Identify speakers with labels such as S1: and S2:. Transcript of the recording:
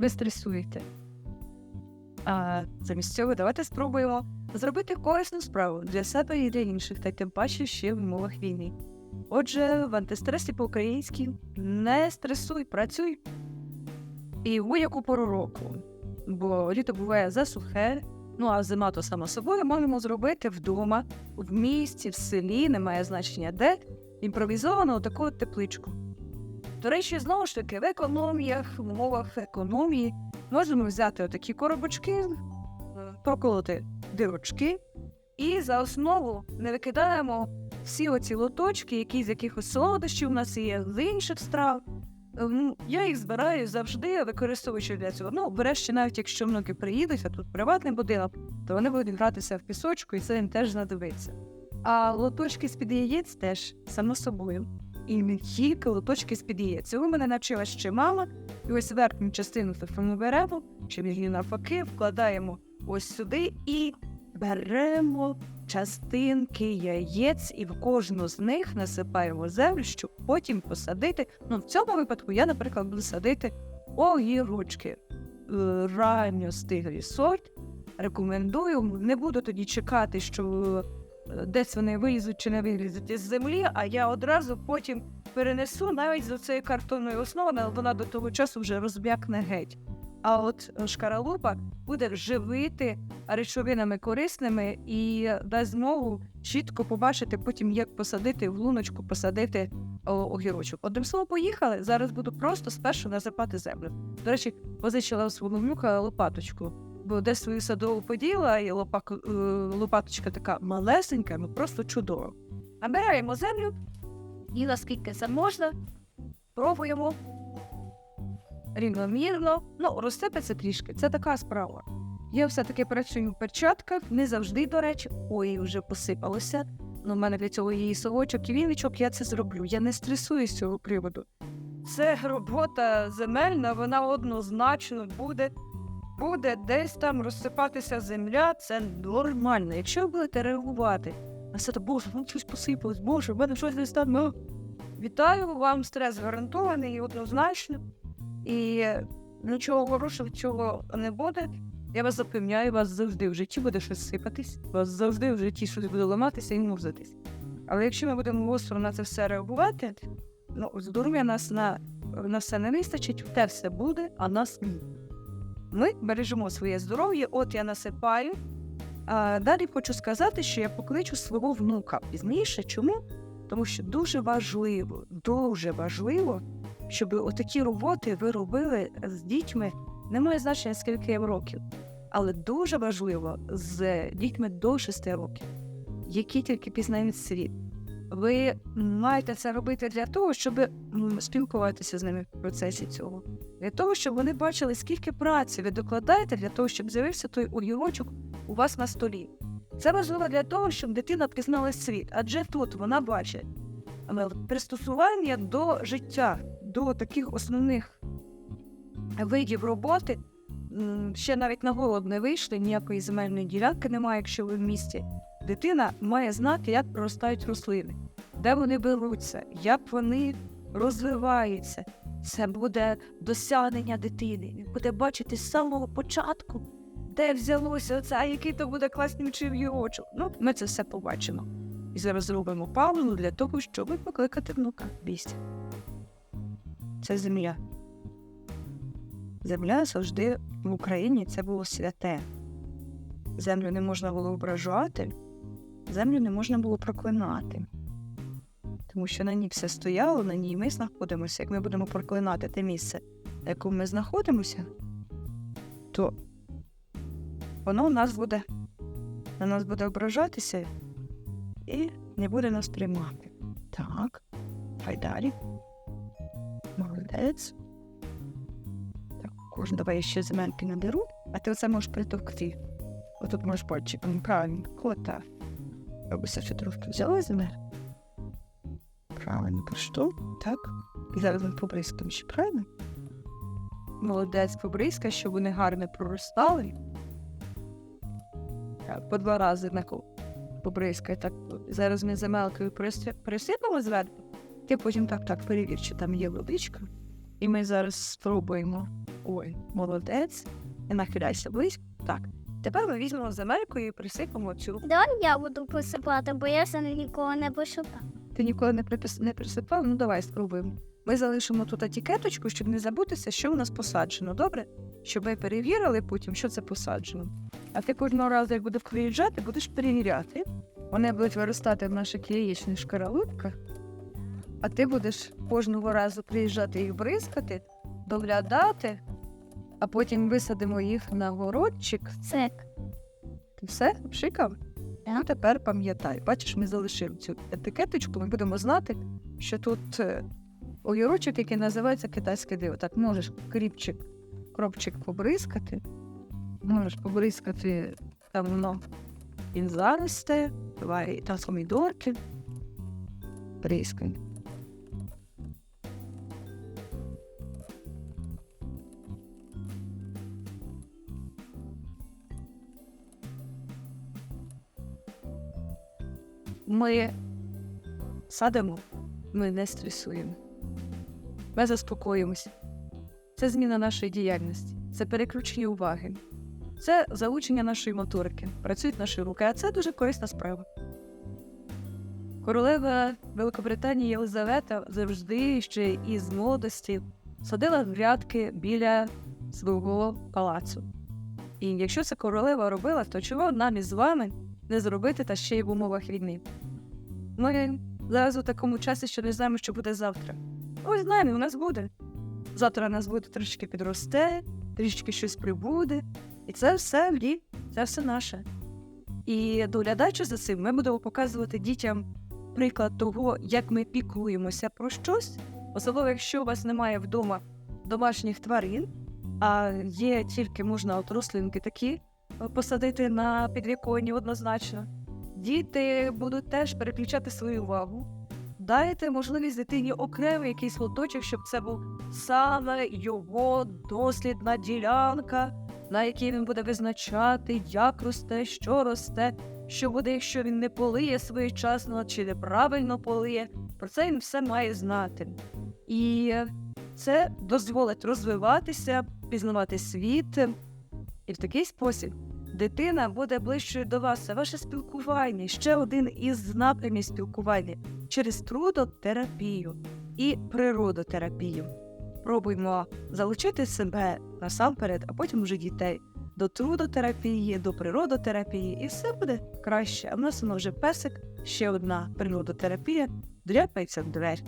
S1: ви стресуєте. А замість цього давайте спробуємо зробити корисну справу для себе і для інших, та й тим паче ще в умовах війни. Отже, в антистресі по-українськи не стресуй, працюй. І в будь-яку пору року, бо літо буває засухе, ну а зима то само собою можемо зробити вдома, в місті, в селі, немає значення де, імпровізовану таку тепличку. До речі, знову ж таки, в економіях, в умовах економії можемо взяти отакі коробочки, е, проколоти дирочки, і за основу не викидаємо всі оці лоточки, які з якихось солодощів у нас є, з інших страв. Е, ну, Я їх збираю завжди, використовуючи для цього. Ну, врешті, навіть якщо внуки приїдуть, а тут приватний будинок, то вони будуть гратися в пісочку, і це їм теж знадобиться. А лоточки з-під яєць теж, само собою. І не тільки лоточки з-під яєць. Цього мене навчила ще мама. І ось верхню частину ми беремо, чи її навпаки, вкладаємо ось сюди і беремо частинки яєць, і в кожну з них насипаємо землю, щоб потім посадити. Ну, в цьому випадку я, наприклад, буду садити огірочки. Е, Ранньо стиглий сорт. Рекомендую. Не буду тоді чекати, що десь вони вилізуть чи не вилізуть із землі, а я одразу потім перенесу навіть з цієї картонної основи, але вона до того часу вже розм'якне геть. А от е, шкаралупа буде живити речовинами корисними і дасть змогу чітко побачити потім, як посадити в луночку, посадити огірочок. Одним словом, поїхали. Зараз буду просто спершу насипати землю. До речі, позичила у свого внука лопаточку, бо десь свою садову поділа, і лопак, е, лопаточка така малесенька, ну просто чудова. Набираємо землю і наскільки це можна, пробуємо рівномірно. Ну, розсипеться трішки, це така справа. Я все-таки працюю в перчатках, не завжди, до речі, ой, вже посипалося. Ну, в мене для цього є совочок, і віничок, я це зроблю. Я не стресую з цього приводу. Це робота земельна, вона однозначно буде. Буде десь там розсипатися земля, це нормально. Якщо ви будете реагувати на це, то боже, вам щось посипалось, боже, в мене щось десь там. ну». Вітаю, вам стрес гарантований і однозначно. І нічого хорошого цього не буде. Я вас запевняю, вас завжди в житті буде щось сипатись, вас завжди в житті щось буде ламатися і мурзатись. Але якщо ми будемо гостро на це все реагувати, ну, здоров'я нас на, на все не вистачить, те все буде, а нас ні. Ми бережемо своє здоров'я, от я насипаю. А далі хочу сказати, що я покличу свого внука пізніше. Чому? Тому що дуже важливо, дуже важливо, щоб отакі роботи ви робили з дітьми. Немає значення, скільки їм років, але дуже важливо з дітьми до 6 років, які тільки пізнають світ. Ви маєте це робити для того, щоб спілкуватися з ними в процесі цього, для того, щоб вони бачили, скільки праці ви докладаєте для того, щоб з'явився той огірочок у вас на столі. Це важливо для того, щоб дитина пізнала світ, адже тут вона бачить пристосування до життя, до таких основних видів роботи. Ще навіть на голод не вийшли, ніякої земельної ділянки немає, якщо ви в місті. Дитина має знати, як проростають рослини, де вони беруться, як вони розвиваються. Це буде досягнення дитини. Він буде бачити з самого початку, де взялося це, а який то буде класний очок. Ну, ми це все побачимо. І зараз зробимо паузу для того, щоб покликати внука бійся. Це земля. Земля завжди в Україні це було святе. Землю не можна було ображати, землю не можна було проклинати. Тому що на ній все стояло, на ній ми знаходимося. Як ми будемо проклинати те місце, на якому ми знаходимося, то воно в нас буде, на нас буде ображатися і не буде нас приймати. Так, хай далі. Молодець. Так, кожен давай я ще земельки наберу, а ти оце можеш притовкти. Отут можеш пальчиком. Правильно, кота. Робися, що трошки взяла земель. Правильно, що? Так. І зараз ми побризкаємо ще, правильно? Молодець побризка, щоб вони гарно проростали. По два рази на ко- побризкай. Так, зараз ми земелкою пересипемо зверху. Ти потім так так перевір, чи там є водичка. І ми зараз спробуємо. Ой, молодець. І нахиляйся близько. Так. Тепер ми візьмемо земелькою і присипемо цю.
S2: Давай я буду посипати, бо я саме нікого не посипав.
S1: Ти ніколи не, припис... не присипав? Ну давай спробуємо. Ми залишимо тут етикеточку, щоб не забутися, що у нас посаджено, добре? Щоб ми перевірили потім, що це посаджено. А ти кожного разу, як будеш приїжджати, будеш перевіряти. Вони будуть виростати в наших яєчних шкаралупках, а ти будеш кожного разу приїжджати їх бризкати, доглядати, а потім висадимо їх на городчик.
S2: Це
S1: Ти все пшикав?
S2: Так.
S1: Ну, тепер пам'ятай. Бачиш, ми залишили цю етикеточку, ми будемо знати, що тут е, огірочок, який називається китайське диво. Так, можеш кріпчик, кропчик побризкати, можеш побризкати там воно він заросте, давай там помідорки. Бризкай. Ми садимо, ми не стресуємо. Ми заспокоїмося. Це зміна нашої діяльності, це переключення уваги, це залучення нашої моторики. Працюють наші руки, а це дуже корисна справа. Королева Великобританії Єлизавета завжди ще із молодості садила грядки біля свого палацу. І якщо це королева робила, то чого нам із вами не зробити та ще й в умовах війни? Ми зараз у такому часі, що не знаємо, що буде завтра. Ось знаємо, у нас буде. Завтра у нас буде трішки підросте, трішки щось прибуде. І це все влі, це все наше. І доглядаючи за цим, ми будемо показувати дітям приклад того, як ми піклуємося про щось, особливо якщо у вас немає вдома домашніх тварин, а є тільки можна от рослинки такі е, посадити на підвіконні однозначно. Діти будуть теж переключати свою увагу. Дайте можливість дитині окремий якийсь лоточок, щоб це був саме його дослідна ділянка, на якій він буде визначати, як росте, що росте, що буде, якщо він не полиє своєчасно чи неправильно полиє. Про це він все має знати. І це дозволить розвиватися, пізнавати світ. І в такий спосіб дитина буде ближчою до вас. Це ваше спілкування, ще один із напрямів спілкування через трудотерапію і природотерапію. Пробуймо залучити себе насамперед, а потім уже дітей до трудотерапії, до природотерапії, і все буде краще. А в нас воно вже песик, ще одна природотерапія, дряпається в двері.